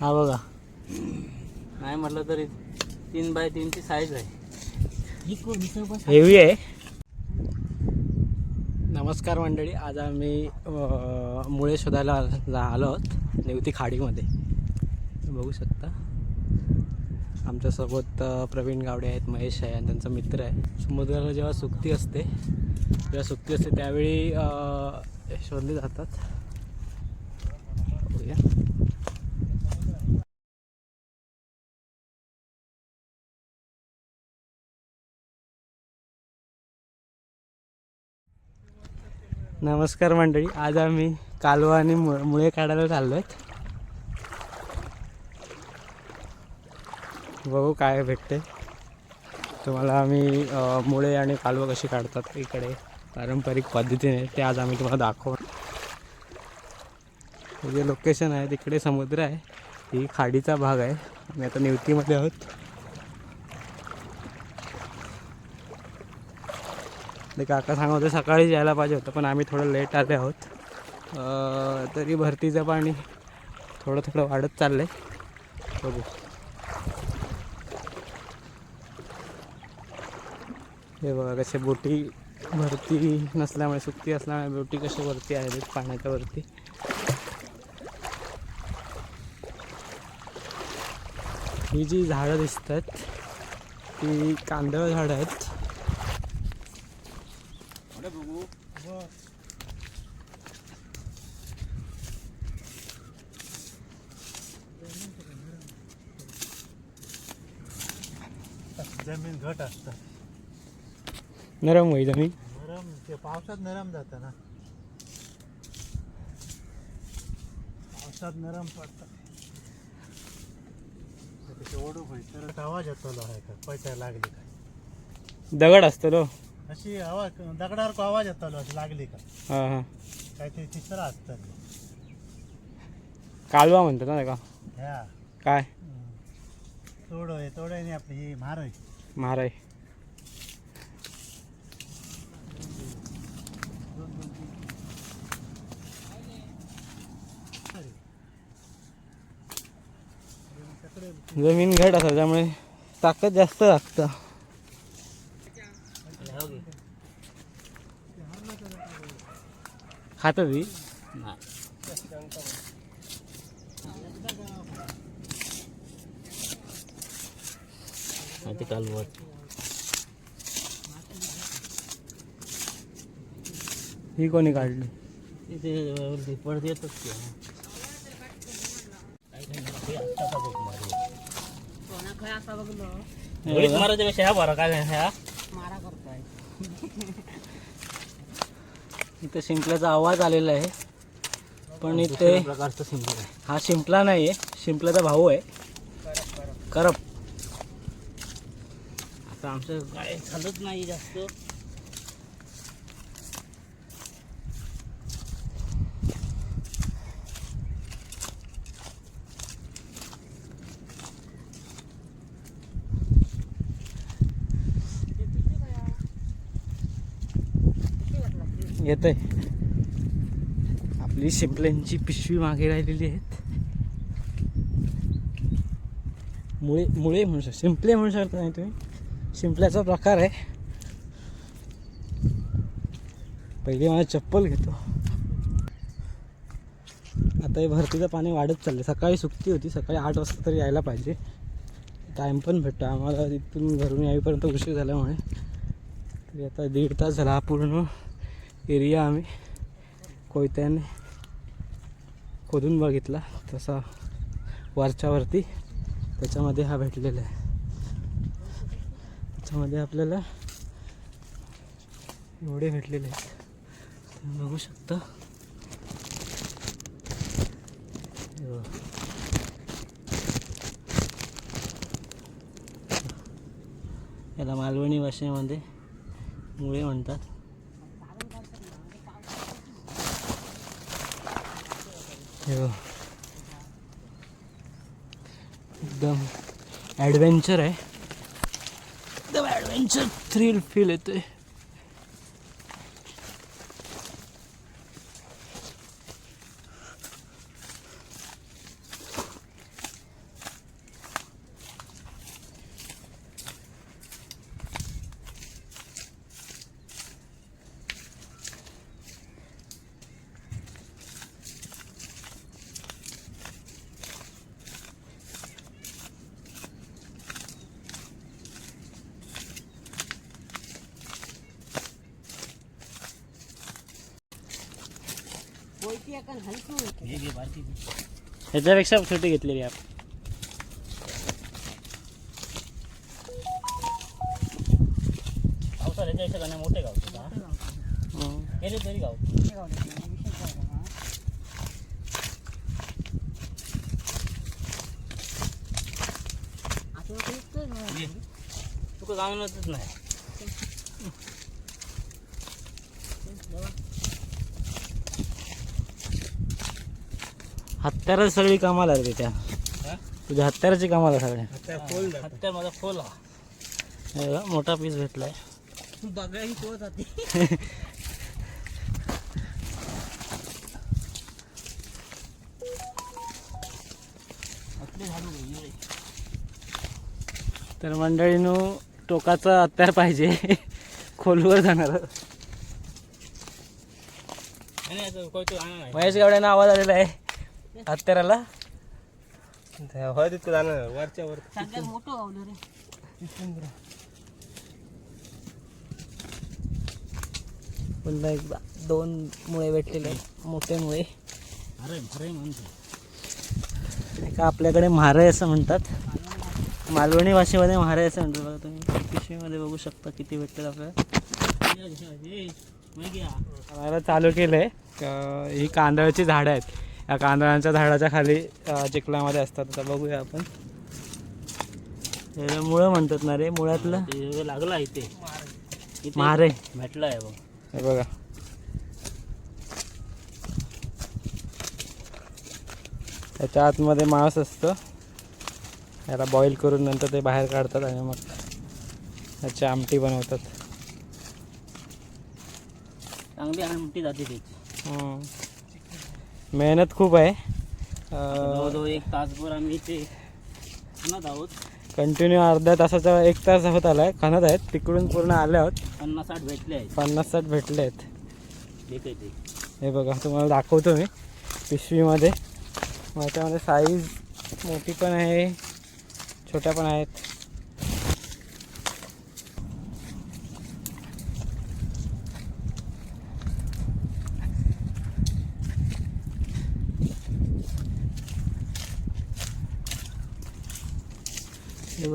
हा बघा. नाही म्हटलं तरी तीन बाय तीनची साईज आहे. हेवी आहे. नमस्कार मंडळी आज आम्ही मुळे शोधायला आलो आहोत नेवती खाडीमध्ये. बघू शकता. आमच्यासोबत प्रवीण गावडे आहेत महेश आहे आणि त्यांचा मित्र आहे. समुद्राला जेव्हा सुकती असते जेव्हा सुकती असते त्यावेळी शोधले जातात. बघूया. नमस्कार मंडळी आज आम्ही कालवा आणि मु मुळे काढायला चाललो आहेत बघू काय भेटते. तुम्हाला आम्ही मुळे आणि कालवा कशी काढतात इकडे. पारंपरिक पद्धतीने ते आज आम्ही तुम्हाला दाखव. हे जे लोकेशन आहे तिकडे समुद्र आहे. ही खाडीचा भाग आहे. आम्ही आता निवतीमध्ये आहोत. ते काका सांगत होते सकाळीच यायला पाहिजे होतं पण आम्ही थोडं लेट आले आहोत. तरी भरतीचं पाणी थोडं थोडं वाढत चाललं आहे बघू. हे बघा कसे बोटी भरती नसल्यामुळे सुट्टी असल्यामुळे ब्युटी कशी वरती आहेत पाण्याच्या वरती. ही जी झाडं दिसतात ती कांदळ झाडं आहेत. जमीन घट असतात. नरम होई जमीन नरम ते पावसात नरम जातं ना. पावसात नरम पडतं. त्याचे ओढू होईल तर आवाज येतो का? पैसा लागली का? दगड असतो अशी आवाज दगडावर का आवाज येतो असं लागली का? हां हां. काहीतरी तिसरं असतं कालवा म्हणतात ना का ह्या काय? तोड आहे तोड आहे नाही आपली ही आहे महाराय. जमीन घट असतात त्यामुळे ताकद जास्त लागतं खातं ती कालवत ही कोणी काढली पडत येतच बघा. पेक्षा ह्या बरं काय ह्या? इथं शिंपल्याचा आवाज आलेला आहे. पण इथे प्रकारचं आहे. हा शिंपला नाही आहे शिंपल्याचा भाऊ आहे. करप. आता आमचं काय चालत नाही जास्त. येत आहे आपली शिंपल्यांची पिशवी मागे राहिलेली आहेत. मुळे मुळे म्हणू शकता शिंपले म्हणू शकता नाही तुम्ही. शिंपल्याचा प्रकार आहे. पहिले मला चप्पल घेतो. आता हे भरतीचं पाणी वाढत चाललं सकाळी सुकती होती. सकाळी आठ वाजता तरी यायला पाहिजे. टाईम पण भेटतो. आम्हाला इथून घरून यावीपर्यंत उशीर झाल्यामुळे. तरी आता दीड तास झाला पूर्ण. एरिया आम्ही. कोयत्याने खोदून बघितला. तसा वरच्यावरती त्याच्यामध्ये हा भेटलेला आहे. त्याच्यामध्ये आपल्याला एवढे भेटलेले आहेत. तुम्ही बघू शकता. याला मालवणी भाषेमध्ये मुळे म्हणतात हे बघ. एकदम ॲडव्हेंचर आहे. एकदम ॲडव्हेंचर थ्रिल फील येतो आहे ह्याच्यापेक्षा छोटी घेतलेली आपण पावसाळ्याच्या हिशोबाने मोठे गावतो का? गेले तरी गाव. तुका नाही. हत्यारच सगळी कामाला रे त्या? तुझ्या हत्याराची कामाला सगळ्या आता फोल्ड हत्या माझा खोल हा. मोठा पीस भेटलाय. तर मंडळीनो टोकाचं हत्यार पाहिजे. खोलवर जाणार. महेश गावड्यानं आवाज आलेला आहे. हत्याराला इतकं जाणार वरच्या वर सगळ्यात मोठं गावलं रे पुन्हा एकदा दोन मुळे भेटलेले आहेत मोठे मुळे अरे अरे म्हणतो एका आपल्याकडे म्हारय असं म्हणतात मालवणी भाषेमध्ये म्हारय असं म्हणतात बघा तुम्ही पिशवीमध्ये बघू शकता किती भेटतात आपल्याला चालू केलं आहे ही कांदळाची झाडं आहेत या कांदळांच्या झाडाच्या खाली चिखलामध्ये असतात. आता बघूया आपण. याला मुळं म्हणतात ना रे. मुळातलं ते लागला इथे इथे म्हारे भेटला आहे बघ. हे बघा. त्याच्या आतमध्ये मांस असतं. याला बॉईल करून नंतर ते बाहेर काढतात आणि मग त्याची आमटी बनवतात. चांगली आमटी जाते त्याची. मेहनत खूप आहे. जवळजवळ एक तासभर आम्ही इथे आणत आहोत. कंटिन्यू अर्ध्या तासाचा एक तास होत आला आहे खाणत आहेत. तिकडून पूर्ण आले आहोत. पन्नास साठ भेटले आहेत. पन्नास साठ भेटले आहेत. ठीक आहे ते हे बघा तुम्हाला दाखवतो मी. पिशवीमध्ये. मग त्यामध्ये साईज मोठी पण आहे छोट्या पण आहेत.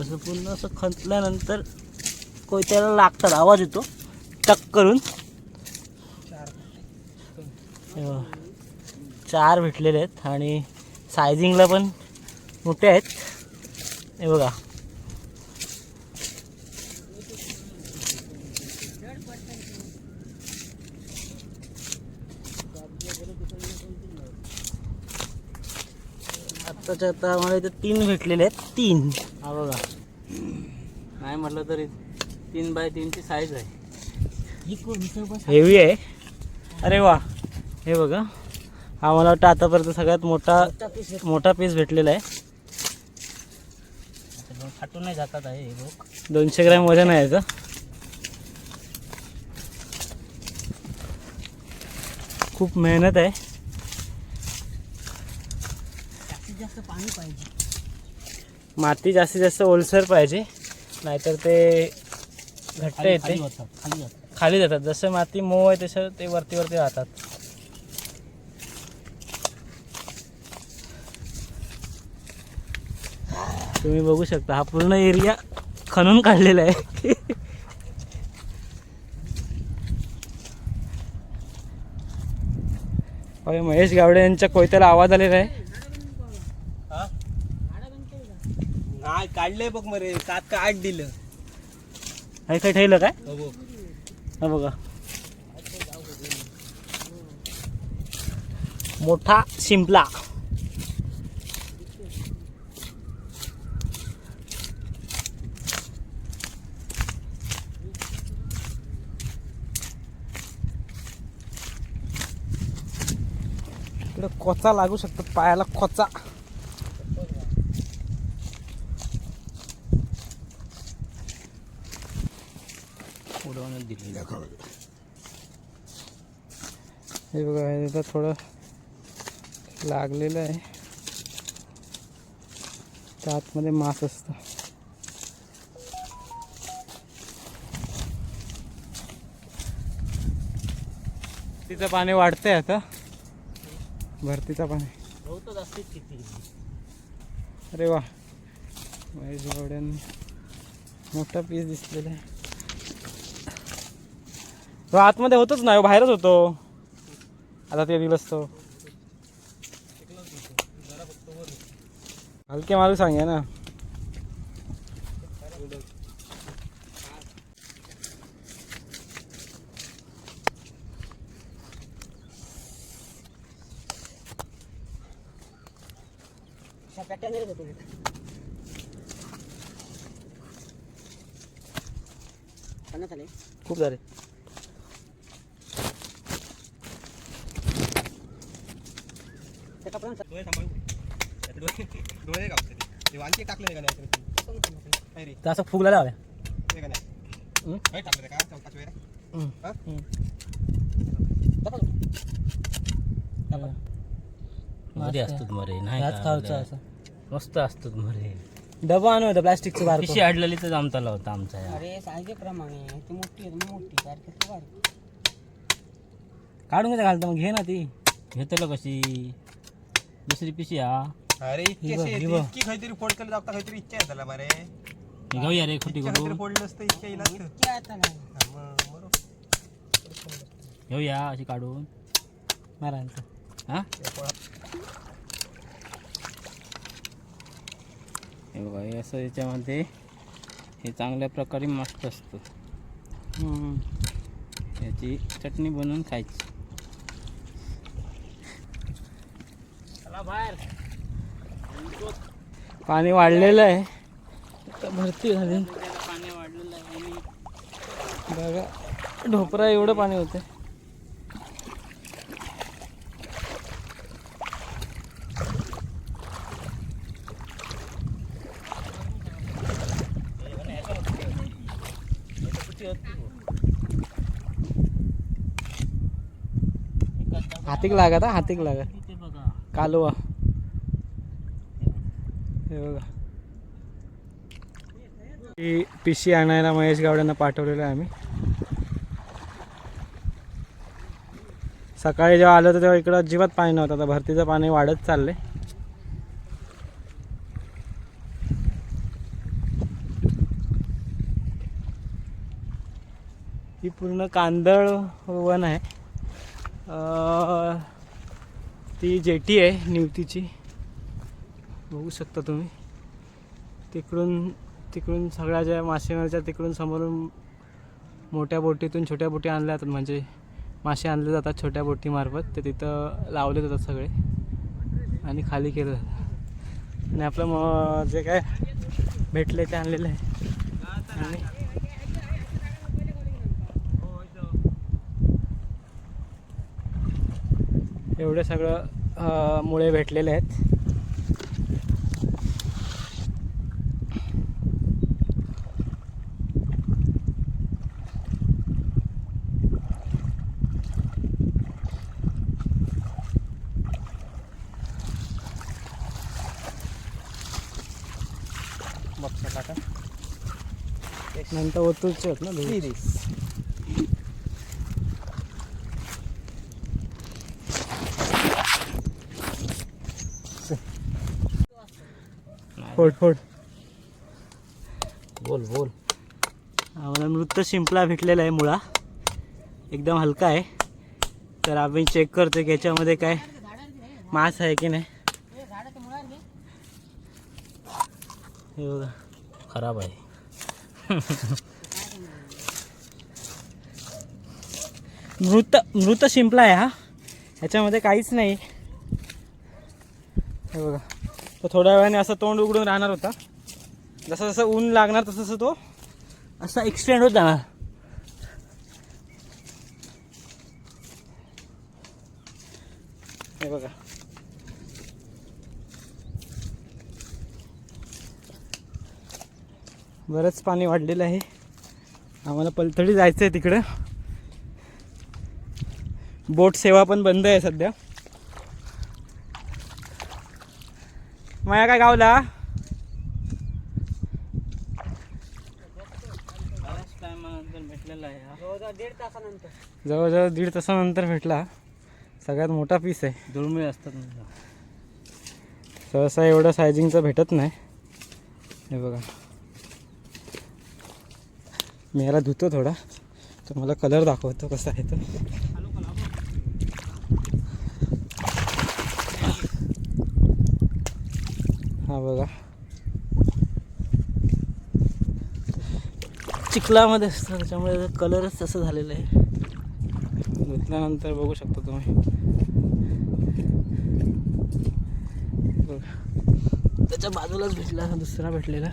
असं पूर्ण असं खंतल्यानंतर कोयत्याला लागतात आवाज येतो. टक करून. चार भेटलेले आहेत आणि सायझिंगला पण मोठे आहेत. हे बघा. आत्ताच्या आता आम्हाला इथे तीन भेटलेले आहेत. तीन. हा बघा. नाही म्हटलं तरी तीन बाय तीनची साईज आहे. हेवी आहे. अरे वा. हे बघा. हा मला वाटतं आतापर्यंत सगळ्यात मोठा मोठा पीस भेटलेला आहे. फाटून नाही जातात आहे हे लोक. दोनशे ग्रॅम वजन आहे याचं. खूप मेहनत आहे. जास्तीत जास्त पाणी पाहिजे. माती जास्तीत जास्त ओलसर पाहिजे नाहीतर ते घट्ट येते. खाली जातात. जसं माती मऊ आहे तसं ते वरती वरती राहतात. तुम्ही बघू शकता हा पूर्ण एरिया खणून काढलेला आहे. महेश गावडे यांच्या कोयत्याला आवाज आलेला आहे. नाही काढलंय बघ मरे कात का आठ दिलं. हे काय ठेवलं काय? हो बघ. हा बघा. मोठा शिंपला. इकडे कोचा लागू शकतो पायाला कोचा उडवून दिली. हे बघा हे थोडं लागलेलं आहे. त्या आतमध्ये मांस असतं. तिचं पाणी वाढतंय आता. भरतीचा पाणी. अरे वा. महेश गावड्यान मोठा पीस दिसलेला आहे. तो आतमध्ये होतच नाही हो, बाहेरच होतो. आता ते दिलंच तो. हलके मारू सांगे ना. खूप झाले. डोळे गावते वांचे टाकले का नाही रे तर असं फुगला लावल्या ते का नाही? काय टाकलं का चौकाच वेळ हम्म. हम्म. मध्ये असतात मरे नाही असं. मस्त असतात मरे. डबा आणू होतं प्लास्टिकचं बारकं. पिशी अडलेली तर जमताला होता आमचा अरे ती मोठी आहे मोठी. बारकी. काढून कसं घालतं मग घे ना ती. घेतलं कशी? दुसरी पिशी हा. अरे इतके काहीतरी फोड केलं जाता काहीतरी इच्छा आहे त्याला बरे मी घेऊया रे खोटी करू. फोडलं असतं इच्छा येईल असतं. इतकी आता नाही. हा, मग बरोबर घेऊया अशी काढून. मारा. हा? हे बघा हे असं याच्यामध्ये हे चांगल्या प्रकारे मस्त असतं. याची चटणी बनवून खायची. पाणी वाढलेलं आहे. भरती झाली. पाणी वाढलेलं आहे बघा ढोपरा एवढं पाणी होते हातीक लागत हातीक लागत कालवा. हे बघा. ही पिशी आणायला महेश गावड्यांना पाठवलेलं आहे आम्ही. सकाळी जेव्हा आलो तर तेव्हा इकडं अजिबात पाणी नव्हतं. आता भरतीचं पाणी वाढत चाललंय. ही पूर्ण कांदळ वन आहे. ती जेटी आहे निवतीची. बघू शकता तुम्ही. तिकडून तिकडून सगळ्या ज्या मासेमारीच्या तिकडून समोरून मोठ्या बोटीतून छोट्या बोटी आणल्या जातात. म्हणजे मासे आणले जातात छोट्या बोटीमार्फत. ते तिथं लावले जातात सगळे. आणि खाली केलं जातं. आणि आपलं म जे काय भेटले ते आणलेलं आहे. आणि एवढे सगळं मुळे भेटलेले आहेत. नंतर ओतूचे आहेत ना फोड फोड. बोल बोल. आम्हाला मृत शिंपला भेटलेला आहे मुळा. एकदम हलका आहे. तर आम्ही चेक करतो की याच्यामध्ये काय मांस आहे की नाही. हे बघा. खराब आहे. मृत मृत शिंपला आहे हा. ह्याच्यामध्ये काहीच नाही. हे बघा. तो थोड्या वेळाने असं तोंड उघडून राहणार होता. जसं जसं ऊन लागणार तसं तसं तो असा एक्सटेंड होत जाणार. हे बघा. बरंच पाणी वाढलेलं आहे. आम्हाला पलतडी जायचं आहे तिकडं. बोट सेवा पण बंद आहे सध्या. माया काय गावला? हा जवळजवळ दीड तासानंतर भेटला. सगळ्यात मोठा पीस आहे. दुर्मिळ असतात सहसा एवढं सायझिंगचं भेटत नाही. हे बघा. मी याला धुतो थोडा. तर मला कलर दाखवतो कसा आहे तो. हा बघा. चिखलामध्ये असतं त्याच्यामुळे कलरच तसं झालेलं आहे. धुतल्यानंतर बघू शकता तुम्ही. बघा. त्याच्या बाजूलाच भेटला दुसरा भेटलेला.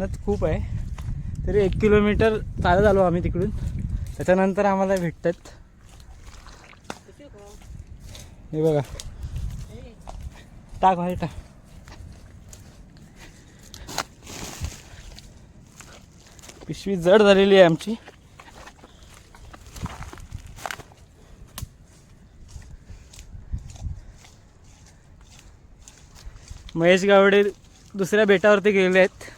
मेहनत खूप आहे. तरी एक किलोमीटर चालत आलो आम्ही तिकडून. त्याच्यानंतर आम्हाला भेटतात. हे बघा. टाक व्हाय टाक. पिशवी जड झालेली आहे आमची. महेश गावडे दुसऱ्या बेटावरती गेलेले आहेत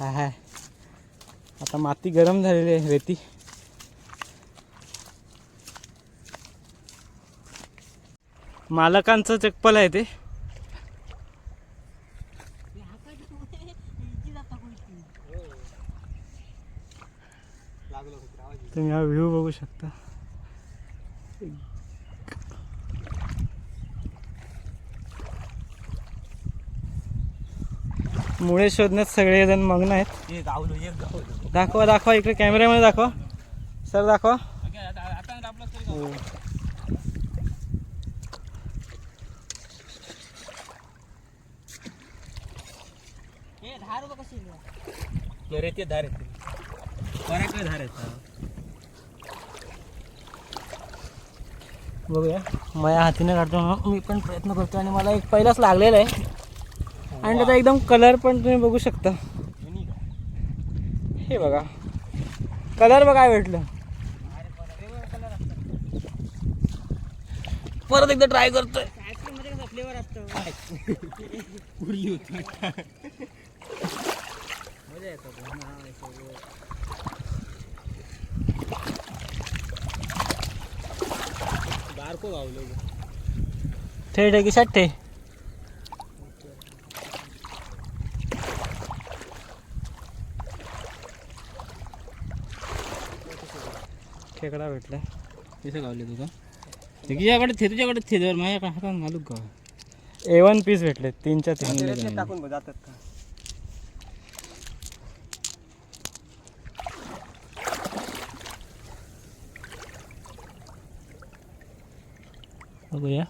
हाय हाय आता माती गरम झालेली आहे रेती. मालकांचं चप्पल आहे ते. तुम्ही हा व्ह्यू बघू शकता. मुळे शोधण्यात सगळेजण मग्न आहेत. दाखवा दाखवा इकडे कॅमेऱ्यामध्ये दाखवा. सर दाखवा. हो. धार येते धार बघूया. माझ्या हातीने काढतो मी पण प्रयत्न करतो आणि मला एक पहिलाच लागलेला आहे. आणि त्याचा एकदम कलर पण तुम्ही बघू शकता. हे बघा. कलर बघा काय भेटलं. परत एकदा ट्राय करतोय. आईस्क्रीममध्ये फ्लेवर असतं थेट आहे की षट्टे खेकडा भेटला कसं गावले तुझा तुझ्याकडे थे तुझ्याकडे थे माझ्याकडे हातात मालूक गाव ए वन पीस भेटले तीनच्या तीन. टाकून जातात का? बघूया.